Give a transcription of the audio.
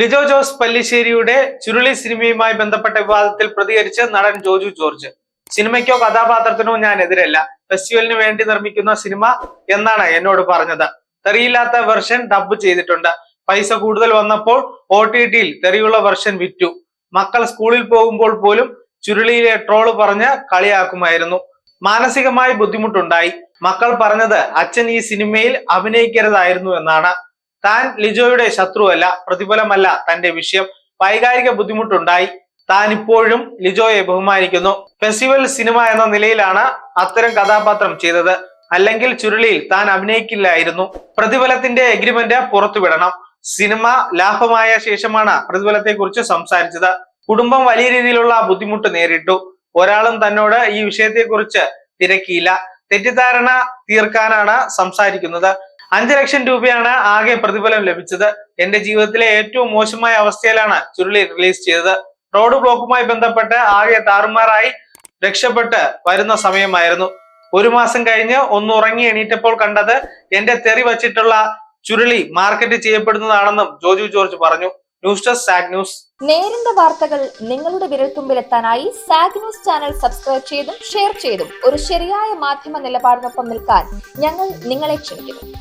ലിജോ ജോസ് പല്ലിശ്ശേരിയുടെ ചുരുളി സിനിമയുമായി ബന്ധപ്പെട്ട വിവാദത്തിൽ പ്രതികരിച്ച് നടൻ ജോജു ജോർജ്. സിനിമയ്ക്കോ കഥാപാത്രത്തിനോ ഞാൻ എതിരല്ല. ഫെസ്റ്റിവലിന് വേണ്ടി നിർമ്മിക്കുന്ന സിനിമ എന്നാണ് എന്നോട് പറഞ്ഞത്. തെറിയില്ലാത്ത വെർഷൻ ഡബ് ചെയ്തിട്ടുണ്ട്. പൈസ കൂടുതൽ വന്നപ്പോൾ ഒ ടി ടിയിൽ തെറിയുള്ള വെർഷൻ വിറ്റു. മക്കൾ സ്കൂളിൽ പോകുമ്പോൾ പോലും ചുരുളിയിലെ ട്രോൾ പറഞ്ഞ് കളിയാക്കുമായിരുന്നു. മാനസികമായി ബുദ്ധിമുട്ടുണ്ടായി. മക്കൾ പറഞ്ഞത് അച്ഛൻ ഈ സിനിമയിൽ അഭിനയിക്കരുതായിരുന്നു എന്നാണ്. താൻ ലിജോയുടെ ശത്രുവല്ല പ്രതിഫലമല്ല തന്റെ വിഷയം. വൈകാരിക ബുദ്ധിമുട്ടുണ്ടായി. താൻ ഇപ്പോഴും ലിജോയെ ബഹുമാനിക്കുന്നു. ഫെസ്റ്റിവൽ സിനിമ എന്ന നിലയിലാണ് അത്തരം കഥാപാത്രം ചെയ്തത്. അല്ലെങ്കിൽ ചുരുളിയിൽ താൻ അഭിനയിക്കില്ലായിരുന്നു. പ്രതിഫലത്തിന്റെ എഗ്രിമെന്റ് പുറത്തുവിടണം. സിനിമ ലാഭമായ ശേഷമാണ് പ്രതിഫലത്തെ കുറിച്ച് സംസാരിച്ചത്. കുടുംബം വലിയ രീതിയിലുള്ള ബുദ്ധിമുട്ട് നേരിട്ടു. ഒരാളും തന്നോട് ഈ വിഷയത്തെക്കുറിച്ച് തിരക്കിയില്ല. തെറ്റിദ്ധാരണ തീർക്കാനാണ് സംസാരിക്കുന്നത്. അഞ്ചു ലക്ഷം രൂപയാണ് ആകെ പ്രതിഫലം ലഭിച്ചത്. എന്റെ ജീവിതത്തിലെ ഏറ്റവും മോശമായ അവസ്ഥയിലാണ് ചുരുളി റിലീസ് ചെയ്തത്. റോഡ് ബ്ലോക്കുമായി ബന്ധപ്പെട്ട് ആകെ താറുമാറായി രക്ഷപ്പെട്ട് വരുന്ന സമയമായിരുന്നു. ഒരു മാസം കഴിഞ്ഞ് ഒന്ന് ഉറങ്ങി എണീറ്റപ്പോൾ കണ്ടത് എന്റെ തെറി വച്ചിട്ടുള്ള ചുരുളി മാർക്കറ്റ് ചെയ്യപ്പെടുന്നതാണെന്നും ജോജു ജോർജ് പറഞ്ഞു. ന്യൂസ് ഡെസ്ക് സാഗ് ന്യൂസ്. നേരിന്റെ വാർത്തകൾ നിങ്ങളുടെ വിരൽത്തുമ്പിലെത്താനായി സാഗ് ന്യൂസ് ചാനൽ സബ്സ്ക്രൈബ് ചെയ്തും ഷെയർ ചെയ്തും ഒരു ശരിയായ മാധ്യമ നിലപാടിനൊപ്പം നിൽക്കാൻ ഞങ്ങൾ നിങ്ങളെ ക്ഷണിക്കുന്നു.